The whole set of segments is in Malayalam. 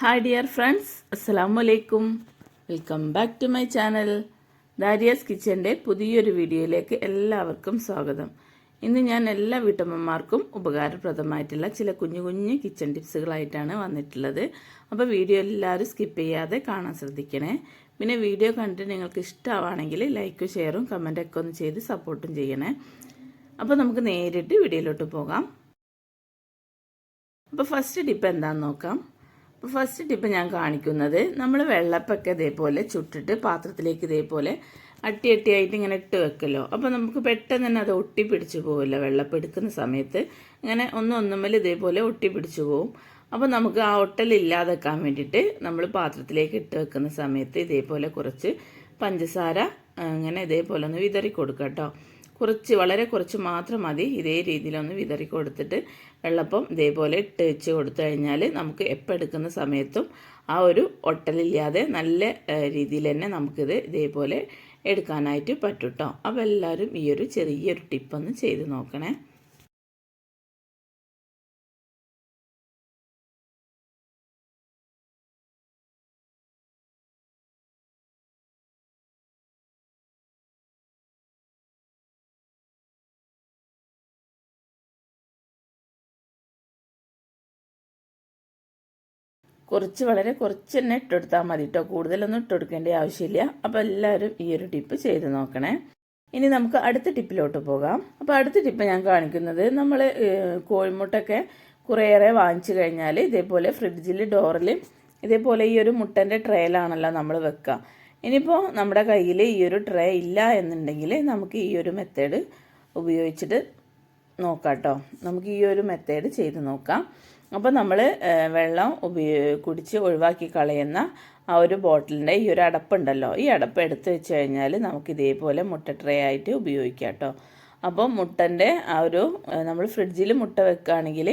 ഹായ് ഡിയർ ഫ്രണ്ട്സ് അസ്സലാമു അലൈക്കും welcome back to my channel Dariya's കിച്ചന്റെ പുതിയൊരു വീഡിയോയിലേക്ക് എല്ലാവർക്കും സ്വാഗതം. ഇന്ന് ഞാൻ എല്ലാ വീട്ടമ്മമാർക്കും ഉപകാരപ്രദമായിട്ടുള്ള ചില കുഞ്ഞു കുഞ്ഞു കിച്ചൺ ടിപ്സുകളായിട്ടാണ് വന്നിട്ടുള്ളത്. അപ്പോൾ വീഡിയോ എല്ലാവരും സ്കിപ്പ് ചെയ്യാതെ കാണാൻ ശ്രദ്ധിക്കണേ. പിന്നെ വീഡിയോ കണ്ടിട്ട് നിങ്ങൾക്ക് ഇഷ്ടമാണെങ്കിൽ ലൈക്കും ഷെയറും കമന്റൊക്കെ ഒന്ന് ചെയ്ത് സപ്പോർട്ടും ചെയ്യണേ. അപ്പോൾ നമുക്ക് നേരിട്ട് വീഡിയോയിലോട്ട് പോകാം. അപ്പോൾ ഫസ്റ്റ് ടിപ്പ് എന്താണെന്ന് നോക്കാം. ഫസ്റ്റ് ടിപ്പ് ഞാൻ കാണിക്കുന്നത് നമ്മൾ വെള്ളപ്പൊക്കെ ഇതേപോലെ ചുട്ടിട്ട് പാത്രത്തിലേക്ക് ഇതേപോലെ അട്ടി അട്ടിയായിട്ട് ഇങ്ങനെ ഇട്ട് വെക്കല്ലോ. അപ്പോൾ നമുക്ക് പെട്ടെന്ന് തന്നെ അത് ഒട്ടി പിടിച്ചു പോവില്ല വെള്ളപ്പം എടുക്കുന്ന സമയത്ത്. ഇങ്ങനെ ഒന്നൊന്നുമ്മൽ ഇതേപോലെ ഒട്ടി പിടിച്ചു പോവും. അപ്പോൾ നമുക്ക് ആ ഒട്ടലില്ലാതെക്കാൻ വേണ്ടിയിട്ട് നമ്മൾ പാത്രത്തിലേക്ക് ഇട്ട് വെക്കുന്ന സമയത്ത് ഇതേപോലെ കുറച്ച് പഞ്ചസാര ഇങ്ങനെ ഇതേപോലെ ഒന്ന് വിതറി കൊടുക്കാം കേട്ടോ. കുറച്ച് വളരെ കുറച്ച് മാത്രം മതി. ഇതേ രീതിയിലൊന്ന് വിതറി കൊടുത്തിട്ട് വെള്ളപ്പം ഇതേപോലെ ഇട്ട് വെച്ച് കൊടുത്തു കഴിഞ്ഞാൽ നമുക്ക് എപ്പോൾ എടുക്കുന്ന സമയത്തും ആ ഒരു ഒട്ടലില്ലാതെ നല്ല രീതിയിൽ തന്നെ നമുക്കിത് ഇതേപോലെ എടുക്കാനായിട്ട് പറ്റും കേട്ടോ അപ്പോൾ എല്ലാവരും ഈ ഒരു ചെറിയൊരു ടിപ്പൊന്ന് ചെയ്ത് നോക്കണേ. കുറച്ച് വളരെ കുറച്ച് തന്നെ ഇട്ടെടുത്താൽ മതി കേട്ടോ കൂടുതലൊന്നും ഇട്ടെടുക്കേണ്ട ആവശ്യമില്ല. അപ്പോൾ എല്ലാവരും ഈ ഒരു ടിപ്പ് ചെയ്ത് നോക്കണേ. ഇനി നമുക്ക് അടുത്ത ടിപ്പിലോട്ട് പോകാം. അപ്പോൾ അടുത്ത ടിപ്പ് ഞാൻ കാണിക്കുന്നത് നമ്മൾ കോഴിമുട്ടൊക്കെ കുറേയേറെ വാങ്ങിച്ചു കഴിഞ്ഞാൽ ഇതേപോലെ ഫ്രിഡ്ജിൽ ഡോറിൽ ഇതേപോലെ ഈ ഒരു മുട്ടന്റെ ട്രേയിലാണല്ലോ നമ്മൾ വെക്കുക ഇനിയിപ്പോൾ നമ്മുടെ കയ്യിൽ ഈ ഒരു ട്രേ ഇല്ല എന്നുണ്ടെങ്കിൽ നമുക്ക് ഈ ഒരു മെത്തേഡ് ഉപയോഗിച്ചിട്ട് നോക്കാം കേട്ടോ നമുക്ക് ഈ ഒരു മെത്തേഡ് ചെയ്ത് നോക്കാം. അപ്പോൾ നമ്മൾ വെള്ളം ഉപയോഗ കുടിച്ച് ഒഴിവാക്കി കളയുന്ന ആ ഒരു ബോട്ടിലിന്റെ ഈ ഒരു അടപ്പുണ്ടല്ലോ. ഈ അടപ്പ് എടുത്തു വെച്ച് കഴിഞ്ഞാൽ നമുക്ക് ഇതേപോലെ മുട്ട ട്രേ ആയിട്ട് ഉപയോഗിക്കാം കേട്ടോ. അപ്പോൾ മുട്ടന്റെ ആ ഒരു നമ്മൾ ഫ്രിഡ്ജിൽ മുട്ട വെക്കുകയാണെങ്കിൽ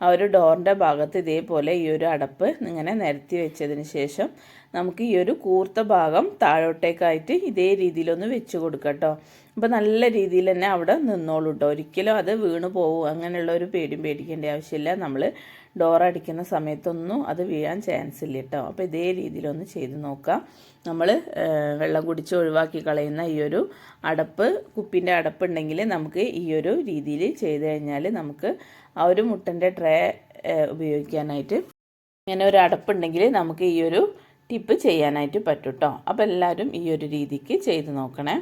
ആ ഒരു ഡോറിന്റെ ഭാഗത്ത് ഇതേപോലെ ഈ ഒരു അടപ്പ് ഇങ്ങനെ നിരത്തി വെച്ചതിന് ശേഷം നമുക്ക് ഈ ഒരു കൂർത്ത ഭാഗം താഴോട്ടേക്കായിട്ട് ഇതേ രീതിയിലൊന്ന് വെച്ച് കൊടുക്കാം കേട്ടോ അപ്പോൾ നല്ല രീതിയിൽ തന്നെ അവിടെ നിന്നോളൂ കേട്ടോ ഒരിക്കലും അത് വീണ് പോകും അങ്ങനെയുള്ള ഒരു പേടിയും പേടിക്കേണ്ട ആവശ്യമില്ല. നമ്മൾ ഡോർ അടിക്കുന്ന സമയത്തൊന്നും അത് വീഴാൻ ചാൻസ് ഇല്ല കേട്ടോ അപ്പോൾ ഇതേ രീതിയിലൊന്ന് ചെയ്ത് നോക്കാം. നമ്മൾ വെള്ളം കുടിച്ച് ഒഴിവാക്കി കളയുന്ന ഈ ഒരു അടപ്പ് കുപ്പിന്റെ അടപ്പ് ഉണ്ടെങ്കിൽ നമുക്ക് ഈ ഒരു രീതിയിൽ ചെയ്ത് കഴിഞ്ഞാൽ നമുക്ക് ആ ഒരു മുട്ടന്റെ ട്രേ ഉപയോഗിക്കാനായിട്ട് ഇങ്ങനെ ഒരു അടപ്പുണ്ടെങ്കിൽ നമുക്ക് ഈ ഒരു ടിപ്പ് ചെയ്യാനായിട്ട് പറ്റും കേട്ടോ അപ്പോൾ എല്ലാവരും ഈ ഒരു രീതിക്ക് ചെയ്ത് നോക്കണേ.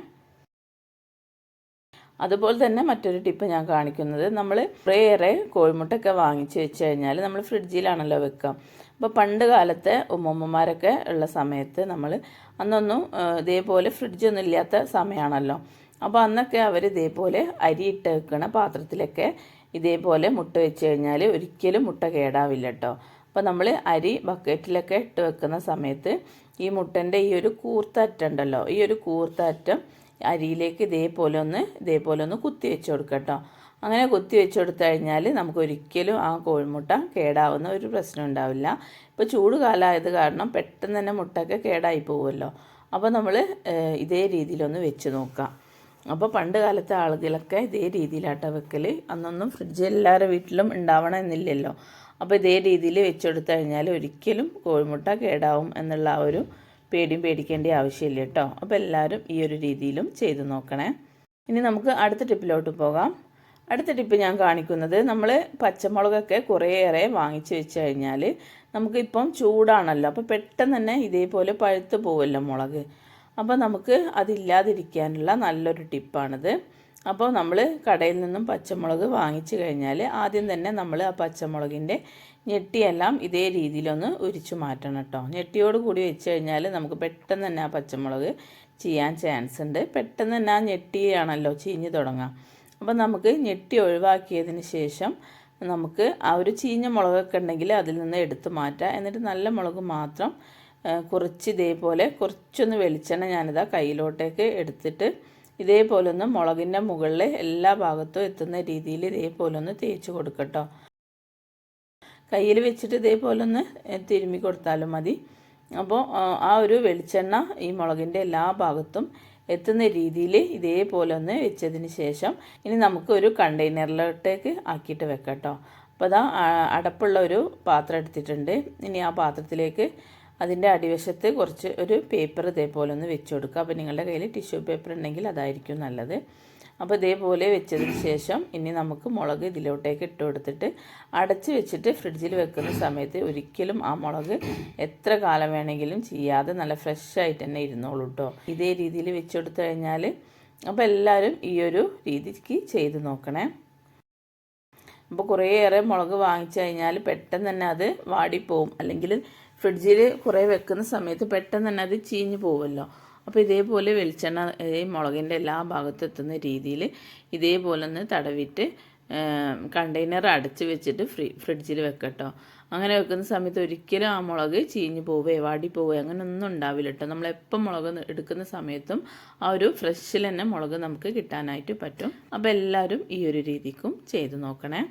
അതുപോലെ തന്നെ മറ്റൊരു ടിപ്പ് ഞാൻ കാണിക്കുന്നത് നമ്മൾ കുറേയേറെ കോഴിമുട്ടൊക്കെ വാങ്ങിച്ച് വെച്ച് കഴിഞ്ഞാൽ നമ്മൾ ഫ്രിഡ്ജിലാണല്ലോ വെക്കുക അപ്പോൾ പണ്ട് കാലത്തെ ഉമ്മമ്മമാരൊക്കെ ഉള്ള സമയത്ത് നമ്മൾ അന്നൊന്നും ഇതേപോലെ ഫ്രിഡ്ജൊന്നും ഇല്ലാത്ത സമയമാണല്ലോ അപ്പോൾ അന്നൊക്കെ അവർ ഇതേപോലെ അരി ഇട്ട് വെക്കണ പാത്രത്തിലൊക്കെ ഇതേപോലെ മുട്ട വെച്ച് കഴിഞ്ഞാൽ ഒരിക്കലും മുട്ട കേടാവില്ല കേട്ടോ അപ്പോൾ നമ്മൾ അരി ബക്കറ്റിലൊക്കെ ഇട്ട് വെക്കുന്ന സമയത്ത് ഈ മുട്ടന്റെ ഈ ഒരു കൂർത്തറ്റം ഈ ഒരു കൂർത്തറ്റം അരിയിലേക്ക് ഇതേപോലെ ഒന്ന് ഇതേപോലെ ഒന്ന് കുത്തി വെച്ച് കൊടുക്കുക കേട്ടോ. അങ്ങനെ കുത്തി വെച്ച് കൊടുത്തു കഴിഞ്ഞാൽ നമുക്ക് ഒരിക്കലും ആ കോഴിമുട്ട കേടാവുന്ന ഒരു പ്രശ്നം ഉണ്ടാവില്ല. ഇപ്പോൾ ചൂട് കാലമായത് കാരണം പെട്ടെന്ന് തന്നെ മുട്ടയൊക്കെ കേടായി പോകുമല്ലോ അപ്പോൾ നമ്മൾ ഇതേ രീതിയിലൊന്ന് വെച്ച് നോക്കാം. അപ്പോൾ പണ്ട് കാലത്തെ ആളുകളൊക്കെ ഇതേ രീതിയിലാട്ടോ വെക്കൽ അന്നൊന്നും ഫ്രിഡ്ജ് എല്ലാവരുടെ വീട്ടിലും ഉണ്ടാവണം എന്നില്ലല്ലോ. അപ്പോൾ ഇതേ രീതിയിൽ വെച്ചെടുത്തു കഴിഞ്ഞാൽ ഒരിക്കലും കോഴിമുട്ട കേടാവും എന്നുള്ള ആ ഒരു പേടിയും പേടിക്കേണ്ട ആവശ്യമില്ല കേട്ടോ. അപ്പോൾ എല്ലാവരും ഈ ഒരു രീതിയിലും ചെയ്തു നോക്കണേ. ഇനി നമുക്ക് അടുത്ത ടിപ്പിലോട്ട് പോകാം. അടുത്ത ടിപ്പ് ഞാൻ കാണിക്കുന്നത് നമ്മൾ പച്ചമുളകൊക്കെ കുറേയേറെ വാങ്ങിച്ചു വെച്ച് കഴിഞ്ഞാൽ നമുക്കിപ്പം ചൂടാണല്ലോ. അപ്പോൾ പെട്ടെന്ന് തന്നെ ഇതേപോലെ പഴുത്ത് പോവുമല്ലോ മുളക്. അപ്പോൾ നമുക്ക് അതില്ലാതിരിക്കാനുള്ള നല്ലൊരു ടിപ്പാണിത്. അപ്പോൾ നമ്മൾ കടയിൽ നിന്നും പച്ചമുളക് വാങ്ങിച്ചു കഴിഞ്ഞാൽ ആദ്യം തന്നെ നമ്മൾ ആ പച്ചമുളകിന്റെ ഞെട്ടിയെല്ലാം ഇതേ രീതിയിലൊന്ന് ഉരിച്ചു മാറ്റണം കേട്ടോ ഞെട്ടിയോട് കൂടി വെച്ച് കഴിഞ്ഞാൽ നമുക്ക് പെട്ടെന്ന് തന്നെ ആ പച്ചമുളക് ചെയ്യാൻ ചാൻസ് ഉണ്ട്. പെട്ടെന്ന് തന്നെ ആ ഞെട്ടിയാണല്ലോ ചീഞ്ഞ് തുടങ്ങാം. അപ്പോൾ നമുക്ക് ഞെട്ടി ഒഴിവാക്കിയതിന് ശേഷം നമുക്ക് ആ ഒരു ചീഞ്ഞ മുളകൊക്കെ ഉണ്ടെങ്കിൽ അതിൽ നിന്ന് എടുത്തു മാറ്റാം. എന്നിട്ട് നല്ല മുളക് മാത്രം കുറച്ച് ഇതേപോലെ കുറച്ചൊന്ന് വെളിച്ചെണ്ണ ഞാനിതാ കയ്യിലോട്ടേക്ക് എടുത്തിട്ട് ഇതേപോലെ ഒന്ന് മുളകിന്റെ മുകളിൽ എല്ലാ ഭാഗത്തും എത്തുന്ന രീതിയിൽ ഇതേപോലെ ഒന്ന് തേച്ച് കൊടുക്കട്ടോ. കയ്യിൽ വെച്ചിട്ട് ഇതേപോലെ ഒന്ന് തിരുമ്മി കൊടുത്താലും മതി. അപ്പോൾ ആ ഒരു വെളിച്ചെണ്ണ ഈ മുളകിന്റെ എല്ലാ ഭാഗത്തും എത്തുന്ന രീതിയിൽ ഇതേപോലെ ഒന്ന് വെച്ചതിന് ശേഷം ഇനി നമുക്ക് ഒരു കണ്ടെയ്നറിലോട്ടേക്ക് ആക്കിയിട്ട് വെക്കാം അപ്പോൾ അതാ അടപ്പുള്ള ഒരു പാത്രം എടുത്തിട്ടുണ്ട്. ഇനി ആ പാത്രത്തിലേക്ക് അതിന്റെ അടിവശത്ത് കുറച്ച് ഒരു പേപ്പർ ഇതേപോലെ ഒന്ന് വെച്ച് കൊടുക്കുക അപ്പോൾ നിങ്ങളുടെ കയ്യിൽ ടിഷ്യൂ പേപ്പർ ഉണ്ടെങ്കിൽ അതായിരിക്കും നല്ലത്. അപ്പോൾ ഇതേപോലെ വെച്ചതിന് ശേഷം ഇനി നമുക്ക് മുളക് ഇതിലോട്ടേക്ക് ഇട്ട് കൊടുത്തിട്ട് അടച്ച് വെച്ചിട്ട് ഫ്രിഡ്ജിൽ വെക്കുന്ന സമയത്ത് ഒരിക്കലും ആ മുളക് എത്ര കാലം വേണമെങ്കിലും ചെയ്യാതെ നല്ല ഫ്രഷ് ആയിട്ട് തന്നെ ഇരുന്നോളൂ കേട്ടോ ഇതേ രീതിയിൽ വെച്ച് കൊടുത്തു കഴിഞ്ഞാൽ അപ്പോൾ എല്ലാവരും ഈ ഒരു രീതിക്ക് ചെയ്ത് നോക്കണേ. അപ്പോൾ കുറേയേറെ മുളക് വാങ്ങിച്ചു കഴിഞ്ഞാൽ പെട്ടെന്ന് തന്നെ അത് വാടിപ്പോവും. അല്ലെങ്കിൽ ഫ്രിഡ്ജിൽ കുറേ വെക്കുന്ന സമയത്ത് പെട്ടെന്ന് തന്നെ അത് ചീഞ്ഞ് പോവുമല്ലോ അപ്പോൾ ഇതേപോലെ വെളിച്ചെണ്ണ ഈ മുളകിന്റെ എല്ലാ ഭാഗത്തും എത്തുന്ന രീതിയിൽ ഇതേപോലെ ഒന്ന് തടവിട്ട് കണ്ടെയ്നർ അടച്ച് വെച്ചിട്ട് ഫ്രീ ഫ്രിഡ്ജിൽ വെക്കട്ടോ. അങ്ങനെ വെക്കുന്ന സമയത്ത് ഒരിക്കലും ആ മുളക് ചീഞ്ഞ് പോവേ വാടി പോവേ അങ്ങനെ ഒന്നും ഉണ്ടാവില്ല കേട്ടോ നമ്മളെപ്പം മുളക് എടുക്കുന്ന സമയത്തും ആ ഒരു ഫ്രഷിൽ തന്നെ മുളക് നമുക്ക് കിട്ടാനായിട്ട് പറ്റും. അപ്പോൾ എല്ലാവരും ഈ ഒരു രീതിക്കും ചെയ്ത് നോക്കണേ.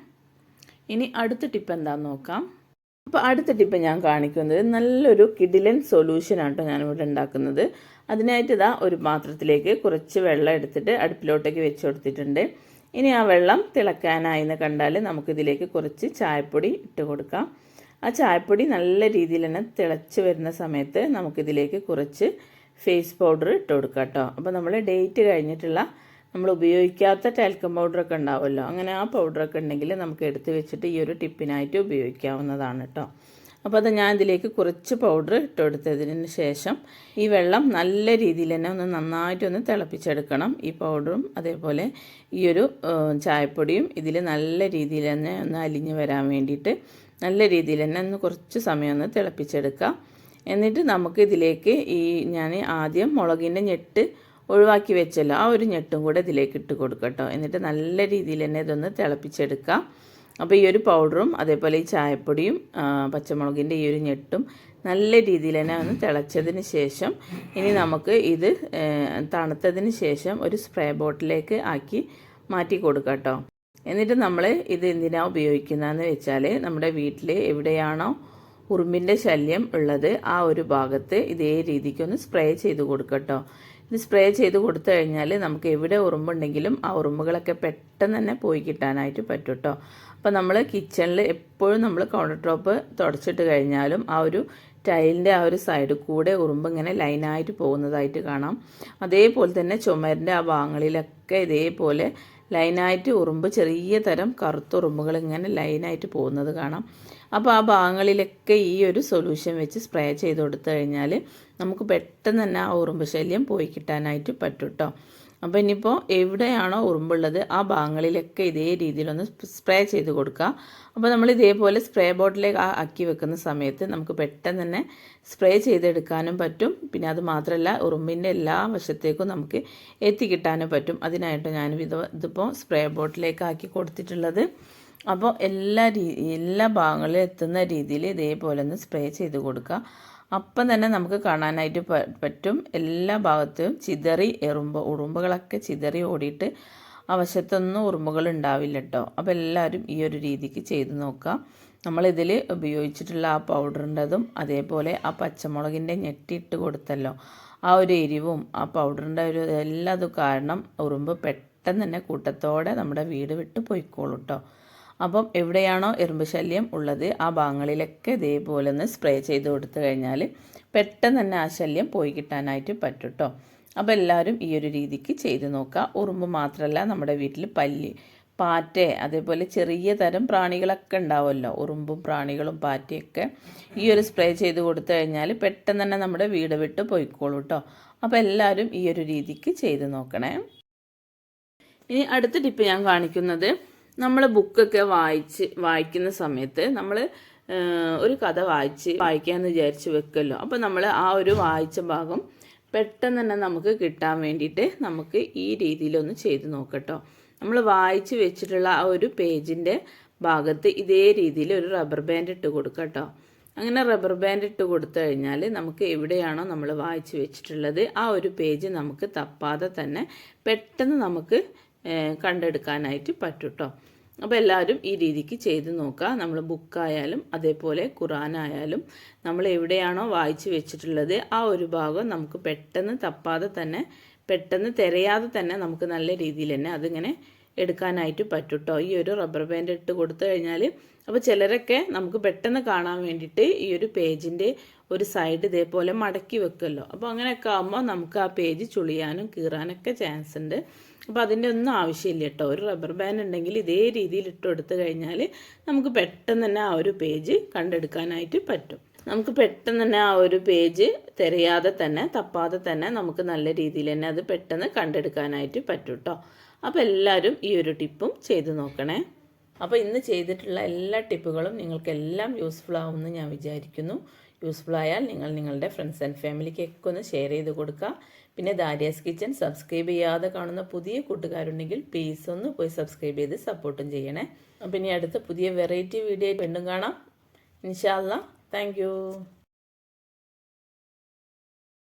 ഇനി അടുത്ത ടിപ്പ് എന്താണെന്ന് നോക്കാം. അപ്പോൾ അടുത്ത ടിപ്പ് ഞാൻ കാണിക്കുന്നത് നല്ലൊരു കിഡിലൻ സൊല്യൂഷനാണ് കേട്ടോ ഞാനിവിടെ ഉണ്ടാക്കുന്നത്. അതിനായിട്ട് ഇതാ ഒരു പാത്രത്തിലേക്ക് കുറച്ച് വെള്ളം എടുത്തിട്ട് അടുപ്പിലോട്ടേക്ക് വെച്ച് കൊടുത്തിട്ടുണ്ട്. ഇനി ആ വെള്ളം തിളക്കാനായി എന്ന് കണ്ടാൽ നമുക്കിതിലേക്ക് കുറച്ച് ചായപ്പൊടി ഇട്ട് കൊടുക്കാം. ആ ചായപ്പൊടി നല്ല രീതിയിൽ തന്നെ തിളച്ച് വരുന്ന സമയത്ത് നമുക്കിതിലേക്ക് കുറച്ച് ഫേസ് പൗഡർ ഇട്ട് കൊടുക്കാം കേട്ടോ അപ്പോൾ നമ്മൾ ഡേറ്റ് കഴിഞ്ഞിട്ടുള്ള നമ്മൾ ഉപയോഗിക്കാത്ത ടാൽക്കം പൗഡറൊക്കെ ഉണ്ടാവുമല്ലോ. അങ്ങനെ ആ പൗഡറൊക്കെ ഉണ്ടെങ്കിൽ നമുക്ക് എടുത്ത് വെച്ചിട്ട് ഈ ഒരു ടിപ്പിനായിട്ട് ഉപയോഗിക്കാവുന്നതാണ് കേട്ടോ അപ്പോൾ അത് ഞാൻ ഇതിലേക്ക് കുറച്ച് പൗഡർ ഇട്ടുകൊടുത്തതിന് ശേഷം ഈ വെള്ളം നല്ല രീതിയിൽ തന്നെ ഒന്ന് നന്നായിട്ടൊന്ന് തിളപ്പിച്ചെടുക്കണം. ഈ പൗഡറും അതേപോലെ ഈ ഒരു ചായപ്പൊടിയും ഇതിൽ നല്ല രീതിയിൽ തന്നെ ഒന്ന് അലിഞ്ഞ് വരാൻ വേണ്ടിയിട്ട് നല്ല രീതിയിൽ തന്നെ ഒന്ന് കുറച്ച് സമയം ഒന്ന് തിളപ്പിച്ചെടുക്കാം. എന്നിട്ട് നമുക്ക് ഇതിലേക്ക് ഈ ഞാൻ ആദ്യം മുളകിന്റെ ഞെട്ട് ഒഴിവാക്കി വെച്ചല്ലോ. ആ ഒരു ഞെട്ടും കൂടെ ഇതിലേക്ക് ഇട്ട് കൊടുക്കട്ടോ. എന്നിട്ട് നല്ല രീതിയിൽ തന്നെ ഇതൊന്ന് തിളപ്പിച്ചെടുക്കാം. അപ്പോൾ ഈ ഒരു പൗഡറും അതേപോലെ ഈ ചായപ്പൊടിയും പച്ചമുളകിന്റെ ഈ ഒരു ഞെട്ടും നല്ല രീതിയിൽ തന്നെ ഒന്ന് തിളച്ചതിന് ശേഷം ഇനി നമുക്ക് ഇത് തണുത്തതിന് ശേഷം ഒരു സ്പ്രേ ബോട്ടിലേക്ക് ആക്കി മാറ്റി കൊടുക്കാം കേട്ടോ എന്നിട്ട് നമ്മൾ ഇത് എന്തിനാണ് ഉപയോഗിക്കുന്നതെന്ന് വെച്ചാൽ നമ്മുടെ വീട്ടിൽ എവിടെയാണോ ഉറുമ്പിന്റെ ശല്യം ഉള്ളത് ആ ഒരു ഭാഗത്ത് ഇതേ രീതിക്കൊന്ന് സ്പ്രേ ചെയ്ത് കൊടുക്കട്ടോ. ഇത് സ്പ്രേ ചെയ്ത് കൊടുത്തു കഴിഞ്ഞാൽ നമുക്ക് എവിടെ ഉറുമ്പുണ്ടെങ്കിലും ആ ഉറുമ്പുകളൊക്കെ പെട്ടെന്ന് തന്നെ പോയി കിട്ടാനായിട്ട് പറ്റും കേട്ടോ അപ്പോൾ നമ്മൾ കിച്ചണിൽ എപ്പോഴും നമ്മൾ കൗണ്ടർ ടോപ്പ് തുടച്ചിട്ട് കഴിഞ്ഞാലും ആ ഒരു ടൈലിന്റെ ആ ഒരു സൈഡ് കൂടെ ഉറുമ്പ് ഇങ്ങനെ ലൈനായിട്ട് പോകുന്നതായിട്ട് കാണാം. അതേപോലെ തന്നെ ചുമരിന്റെ ആ ഭാഗങ്ങളിലൊക്കെ ഇതേപോലെ ലൈനായിട്ട് ഉറുമ്പ് ചെറിയ തരം കറുത്ത ഉറുമ്പുകൾ ഇങ്ങനെ ലൈനായിട്ട് പോകുന്നത് കാണാം. അപ്പോൾ ആ ഭാഗങ്ങളിലൊക്കെ ഈ ഒരു സൊല്യൂഷൻ വെച്ച് സ്പ്രേ ചെയ്ത് കൊടുത്തു കഴിഞ്ഞാൽ നമുക്ക് പെട്ടെന്ന് തന്നെ ആ ഉറുമ്പ് ശല്യം പോയി കിട്ടാനായിട്ട് പറ്റും കേട്ടോ അപ്പോൾ ഇനിയിപ്പോൾ എവിടെയാണോ ഉറുമ്പുള്ളത് ആ ഭാഗങ്ങളിലൊക്കെ ഇതേ രീതിയിലൊന്ന് സ്പ്രേ ചെയ്ത് കൊടുക്കുക അപ്പോൾ നമ്മൾ ഇതേപോലെ സ്പ്രേ ബോട്ടിലേക്ക് ആക്കി വെക്കുന്ന സമയത്ത് നമുക്ക് പെട്ടെന്ന് തന്നെ സ്പ്രേ ചെയ്തെടുക്കാനും പറ്റും. പിന്നെ അത് മാത്രമല്ല ഉറുമ്പിന്റെ എല്ലാ വശത്തേക്കും നമുക്ക് എത്തിക്കിട്ടാനും പറ്റും. അതിനായിട്ട് ഞാൻ ഇത് ഇതിപ്പോൾ സ്പ്രേ ബോട്ടിലേക്ക് ആക്കി കൊടുത്തിട്ടുള്ളത്. അപ്പോൾ എല്ലാ രീ എല്ലാ ഭാഗങ്ങളിലും എത്തുന്ന രീതിയിൽ ഇതേപോലെ ഒന്ന് സ്പ്രേ ചെയ്ത് കൊടുക്കുക അപ്പം തന്നെ നമുക്ക് കാണാനായിട്ട് പറ്റും. എല്ലാ ഭാഗത്തും ചിതറി എറുമ്പ് ഉറുമ്പുകളൊക്കെ ചിതറി ഓടിയിട്ട് ആ വശത്തൊന്നും ഉറുമ്പുകൾ ഉണ്ടാവില്ല കേട്ടോ അപ്പോൾ എല്ലാവരും ഈ ഒരു രീതിക്ക് ചെയ്ത് നോക്കുക നമ്മളിതിൽ ഉപയോഗിച്ചിട്ടുള്ള ആ പൗഡറിന്റെതും അതേപോലെ ആ പച്ചമുളകിന്റെ ഞെട്ടിയിട്ട് കൊടുത്തല്ലോ. ആ ഒരു എരിവും ആ പൗഡറിന്റെ ഒരു എല്ലാതും കാരണം ഉറുമ്പ് പെട്ടെന്ന് തന്നെ കൂട്ടത്തോടെ നമ്മുടെ വീട് വിട്ട് പോയിക്കോളൂ കേട്ടോ അപ്പം എവിടെയാണോ എറുമ്പ് ശല്യം ഉള്ളത് ആ ഭാഗങ്ങളിലൊക്കെ ഇതേപോലെ ഒന്ന് സ്പ്രേ ചെയ്ത് കൊടുത്തു കഴിഞ്ഞാൽ പെട്ടെന്ന് തന്നെ ആ ശല്യം പോയി കിട്ടാനായിട്ട് പറ്റും കേട്ടോ അപ്പോൾ എല്ലാവരും ഈ ഒരു രീതിക്ക് ചെയ്ത് നോക്കുക. ഉറുമ്പ് മാത്രമല്ല നമ്മുടെ വീട്ടിൽ പല്ലി പാറ്റ അതേപോലെ ചെറിയ തരം പ്രാണികളൊക്കെ ഉണ്ടാവുമല്ലോ. ഉറുമ്പും പ്രാണികളും പാറ്റയൊക്കെ ഈ ഒരു സ്പ്രേ ചെയ്ത് കൊടുത്തു കഴിഞ്ഞാൽ പെട്ടെന്ന് തന്നെ നമ്മുടെ വീട് വിട്ട് പോയിക്കോളൂ കേട്ടോ അപ്പോൾ എല്ലാവരും ഈ ഒരു രീതിക്ക് ചെയ്ത് നോക്കണേ. ഇനി അടുത്ത ടിപ്പ് ഞാൻ കാണിക്കുന്നത് നമ്മൾ ബുക്കൊക്കെ വായിച്ച് വായിക്കുന്ന സമയത്ത് നമ്മൾ ഒരു കഥ വായിച്ച് വായിക്കാമെന്ന് വിചാരിച്ച് വെക്കല്ലോ. അപ്പോൾ നമ്മൾ ആ ഒരു വായിച്ച ഭാഗം പെട്ടെന്ന് തന്നെ നമുക്ക് കിട്ടാൻ വേണ്ടിയിട്ട് നമുക്ക് ഈ രീതിയിലൊന്ന് ചെയ്ത് നോക്കട്ടോ. നമ്മൾ വായിച്ച് വെച്ചിട്ടുള്ള ആ ഒരു പേജിന്റെ ഭാഗത്ത് ഇതേ രീതിയിൽ ഒരു റബ്ബർ ബാൻഡ് ഇട്ട് കൊടുക്കട്ടോ. അങ്ങനെ റബ്ബർ ബാൻഡ് ഇട്ട് കൊടുത്തു കഴിഞ്ഞാൽ നമുക്ക് എവിടെയാണോ നമ്മൾ വായിച്ച് വെച്ചിട്ടുള്ളത് ആ ഒരു പേജ് നമുക്ക് തപ്പാതെ തന്നെ പെട്ടെന്ന് നമുക്ക് കണ്ടെടുക്കാനായിട്ട് പറ്റും കേട്ടോ അപ്പോൾ എല്ലാവരും ഈ രീതിക്ക് ചെയ്ത് നോക്കുക നമ്മൾ ബുക്കായാലും അതേപോലെ ഖുറാനായാലും നമ്മൾ എവിടെയാണോ വായിച്ച് വെച്ചിട്ടുള്ളത് ആ ഒരു ഭാഗം നമുക്ക് പെട്ടെന്ന് തപ്പാതെ തന്നെ പെട്ടെന്ന് തിരയാതെ തന്നെ നമുക്ക് നല്ല രീതിയിൽ തന്നെ അതിങ്ങനെ എടുക്കാനായിട്ട് പറ്റും ഈ ഒരു റബ്ബർ ബാൻഡ് ഇട്ട് കൊടുത്തു കഴിഞ്ഞാൽ അപ്പോൾ ചിലരൊക്കെ നമുക്ക് പെട്ടെന്ന് കാണാൻ വേണ്ടിയിട്ട് ഈ ഒരു പേജിന്റെ ഒരു സൈഡ് ഇതേപോലെ മടക്കി വെക്കുമല്ലോ അപ്പോൾ അങ്ങനെയൊക്കെ ആകുമ്പോൾ നമുക്ക് ആ പേജ് ചുളിയാനും കീറാനൊക്കെ ചാൻസ് ഉണ്ട്. അപ്പോൾ അതിന്റെ ഒന്നും ആവശ്യമില്ല കേട്ടോ. ഒരു റബ്ബർ ബാൻഡ് ഉണ്ടെങ്കിൽ ഇതേ രീതിയിൽ ഇട്ട് കൊടുത്തു കഴിഞ്ഞാൽ നമുക്ക് പെട്ടെന്ന് തന്നെ ആ ഒരു പേജ് കണ്ടെടുക്കാനായിട്ട് പറ്റും. നമുക്ക് പെട്ടെന്ന് തന്നെ ആ ഒരു പേജ് തിരയാതെ തന്നെ തപ്പാതെ തന്നെ നമുക്ക് നല്ല രീതിയിൽ തന്നെ അത് പെട്ടെന്ന് കണ്ടെടുക്കാനായിട്ട് പറ്റും കേട്ടോ അപ്പോൾ എല്ലാവരും ഈ ഒരു ടിപ്പും ചെയ്ത് നോക്കണേ. അപ്പോൾ ഇന്ന് ചെയ്തിട്ടുള്ള എല്ലാ ടിപ്പുകളും നിങ്ങൾക്കെല്ലാം യൂസ്ഫുൾ ആവുമെന്ന് ഞാൻ വിചാരിക്കുന്നു. യൂസ്ഫുൾ ആയാൽ നിങ്ങൾ നിങ്ങളുടെ ഫ്രണ്ട്സ് ആൻഡ് ഫാമിലിക്കൊക്കെ ഒന്ന് ഷെയർ ചെയ്ത് കൊടുക്കുക പിന്നെ ദാരിയാസ് കിച്ചൻ സബ്സ്ക്രൈബ് ചെയ്യാതെ കാണുന്ന പുതിയ കൂട്ടുകാരുണ്ടെങ്കിൽ പ്ലീസ് ഒന്ന് പോയി സബ്സ്ക്രൈബ് ചെയ്ത് സപ്പോർട്ടും ചെയ്യണേ. അപ്പോൾ ഇനി അടുത്ത പുതിയ വെറൈറ്റി വീഡിയോ വീണ്ടും കാണാം. ഇൻഷാല്ല താങ്ക്